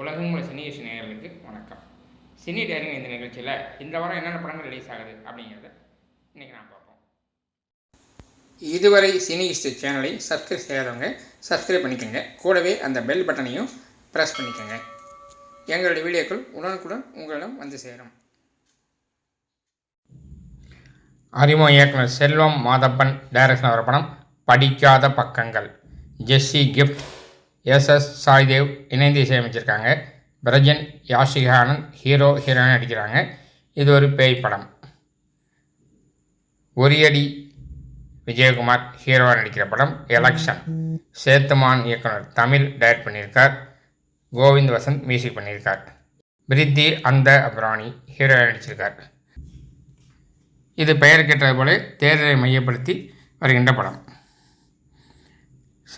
உலகம் உள்ள சினி இசை நேயர்களுக்கு வணக்கம். சினி டேரிங் இந்த நிகழ்ச்சியில் இந்த வாரம் என்னென்ன படங்கள் ரிலீஸ் ஆகுது அப்படிங்கிறத இன்றைக்கி நான் பார்ப்போம். இதுவரை சினி ஹிஸ்ட்ரி சேனலை சப்ஸ்கிரைப் செய்யாதவங்க சப்ஸ்கிரைப் பண்ணிக்கோங்க. கூடவே அந்த பெல் பட்டனையும் ப்ரெஸ் பண்ணிக்கோங்க. எங்களுடைய வீடியோக்கள் உடனுக்குடன் உங்களிடம் வந்து சேரும். அறிமுக இயக்குனர் செல்வம் மாதப்பன் டைரக்ஷன் வர படம் படிக்காத பக்கங்கள். ஜெஸ்ஸி கிஃப்ட் எஸ் எஸ் சாய்தேவ் இணைந்து இசையமைச்சிருக்காங்க. பிரஜன் யாஷிகானந்த் ஹீரோ ஹீரோயின் நடிக்கிறாங்க. இது ஒரு பேய் படம். ஒரியடி விஜயகுமார் ஹீரோவாக நடிக்கிற படம் எலெக்ஷன். சேத்துமான் இயக்குனர் தமிழ் டைரக்ட் பண்ணியிருக்கார். கோவிந்த் வசந்த் மியூசிக் பண்ணியிருக்கார். பிரித்தி அந்த அப்ராணி ஹீரோவாக நடிச்சிருக்கார். இது பெயர் கேட்டது போல தேர்தலை மையப்படுத்தி வருகின்ற படம்.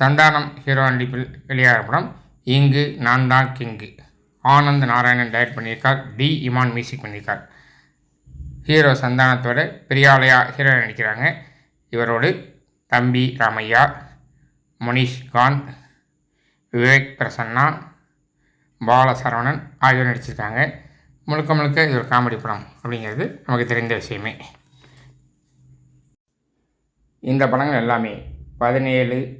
சந்தானம் ஹீரோ நடிப்பில் வெளியாக படம். இங்கு நான் தான் கிங்கு. ஆனந்த் நாராயணன் டைரக்ட் பண்ணியிருக்கார். டி இமான் மியூசிக் பண்ணியிருக்கார். ஹீரோ சந்தானத்தோட பிரியாலயா ஹீரோ நடிக்கிறாங்க இவரோடு தம்பி ராமையா முனிஷ் காந்த் விவேக் பிரசன்னா பாலசரவணன் ஆகியோர் நடிச்சிருக்காங்க. முழுக்க முழுக்க இது ஒரு காமெடி படம் அப்படிங்கிறது நமக்கு தெரிந்த விஷயமே. இந்த படங்கள் எல்லாமே பதினேழு